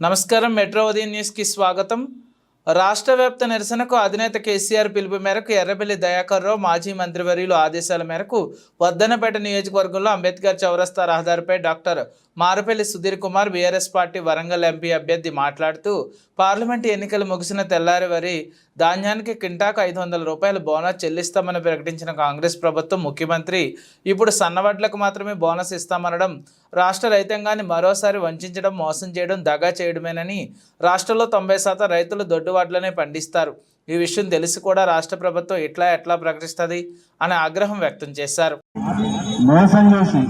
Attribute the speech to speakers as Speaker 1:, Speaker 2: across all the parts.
Speaker 1: నమస్కారం మెట్రో ఉదయం న్యూస్కి స్వాగతం. రాష్ట్ర వ్యాప్త నిరసనకు అధినేత కేసీఆర్ పిలుపు మేరకు ఎర్రబెల్లి దయాకర్ రావు మాజీ మంత్రివర్యులు ఆదేశాల మేరకు వద్దనపేట నియోజకవర్గంలో అంబేద్కర్ చౌరస్తా రహదారిపై doctor Marapalli Sudheer Kumar BRS party Warangal MP అభ్యర్థి మాట్లాడుతూ పార్లమెంటు ఎన్నికలు ముగిసిన తెల్లారి వరి ధాన్యానికి కింటాకు ఐదు వందల రూపాయల బోనస్ చెల్లిస్తామని ప్రకటించిన కాంగ్రెస్ ప్రభుత్వం ముఖ్యమంత్రి. ఇప్పుడు సన్నవడ్లకు మాత్రమే బోనస్ ఇస్తామనడం రాష్ట్ర రైతాంగాన్ని మరోసారి వంచడం మోసం చేయడం దగా చేయడమేనని రాష్ట్రంలో తొంభై శాతం రైతులు దొడ్డు వడ్లనే పండిస్తారు. ఈ విషయం తెలిసి కూడా రాష్ట్ర ప్రభుత్వం ఎట్లా ఎట్లా ప్రకటిస్తుంది అనే ఆగ్రహం వ్యక్తం చేశారు.
Speaker 2: మోసం చేసి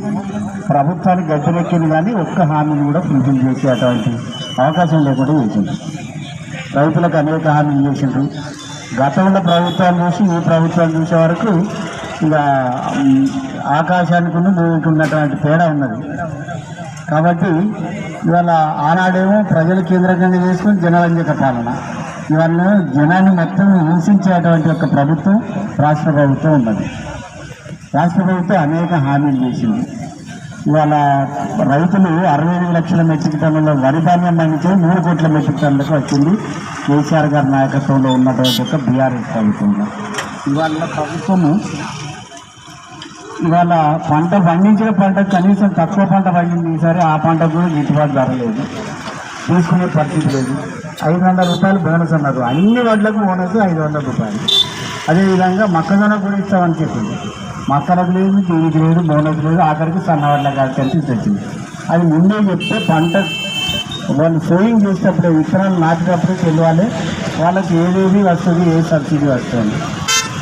Speaker 2: ప్రభుత్వానికి గద్దెనెక్కింది కానీ ఒక్క హామీని కూడా పూర్తి చేసే అటువంటి అవకాశం లేకుండా చేసింది. రైతులకు అనేక హామీలు చేసిండ్రు. గతంలో ప్రభుత్వాలు చూసి ఈ ప్రభుత్వాలు చూసే వరకు ఇక ఆకాశానికి భూమికి ఉన్నటువంటి తేడా ఉన్నది. కాబట్టి ఇవాళ ఆనాడేమో ప్రజలు కేంద్రకంగా చేసుకుని జనరంజక పాలన. ఇవాళ జనాన్ని మొత్తం హింసించేటువంటి ఒక ప్రభుత్వం రాష్ట్ర ప్రభుత్వం ఉన్నది. రాష్ట్ర ప్రభుత్వం అనేక హామీలు చేసింది. ఇవాళ రైతులు అరవై ఐదు లక్షల మెట్రిక్ టన్నుల వరి ధాన్యం పండించే మూడు కోట్ల మెట్రిక్ టన్నులకు వచ్చింది. కేసీఆర్ గారి నాయకత్వంలో ఉన్నటువంటి ఒక బీఆర్ఎస్ ప్రభుత్వంలో ఇవాళ ప్రభుత్వము ఇవాళ పంట పండించిన పంట కనీసం తక్కువ పంట పండింది. ఈసారి ఆ పంట కూడా గిట్టుబాటు ధర లేదు. తీసుకునే పరిస్థితి లేదు. ఐదు వందల రూపాయలు బోనస్ అన్నారు. అన్ని వడ్లకు బోనస్ ఐదు వందల రూపాయలు. అదేవిధంగా మొక్కజొన్న కూడా ఇస్తామని చెప్పింది. మసాలకు లేదు దీనికి లేదు బోనస్ లేదు ఆఖరికి సన్నవాళ్ళ కలిసి తెచ్చింది అది ముందే చెప్తే పంట వాళ్ళు సోయింగ్ చేసేటప్పుడు విత్తనాలు నాటినప్పుడు తెలియాలి. వాళ్ళకి ఏదేది వస్తుంది ఏ సబ్సిడీ వస్తుంది.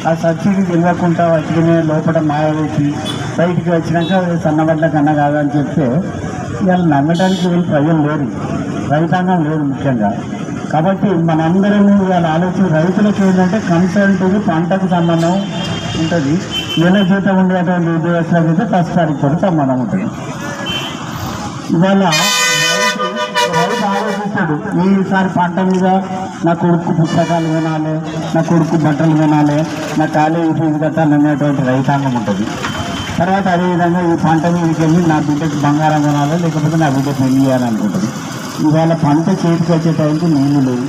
Speaker 2: ఆ సబ్సిడీ తెలియకుండా వచ్చిన లోపల మాయవేసి బయటికి వచ్చినాక సన్నబడ్డ కన్నా కాదని చెప్తే ఇవాళ నమ్మడానికి వీళ్ళు ప్రజలు లేరు. రైతాంగం లేదు ముఖ్యంగా. కాబట్టి మనందరం ఇవాళ ఆలోచన రైతులకు ఏంటంటే కన్సల్ట్ పంటకు సంబంధం ఉంటుంది. నెల జీతం ఉండేటువంటి ఉద్యోగస్తులకు అయితే ఫస్ట్ తారీఖు కూడా సంబంధం ఉంటుంది. ఇవాళ రైతు ఆలోచిస్తాడు ఈసారి పంట మీద నా కొడుకు పుస్తకాలు వినాలి నా కొడుకు బట్టలు వినాలి నా కాలేజీ ఫీజు కట్టాలనేటువంటి రైతాంగం ఉంటుంది. తర్వాత అదేవిధంగా ఈ పంట మీదకి వెళ్ళి నా బిడ్డకి బంగారం కొనాలి లేకపోతే నా బిడ్డకు పెళ్ళి చేయాలనుకుంటుంది ఇవాళ పంట చేతికి వచ్చే టైంకి నీళ్ళు లేవు.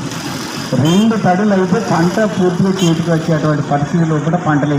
Speaker 2: రెండు తడులు అయితే పంట పూర్తిగా చేతికి వచ్చేటువంటి పరిస్థితిలో కూడా పంటలు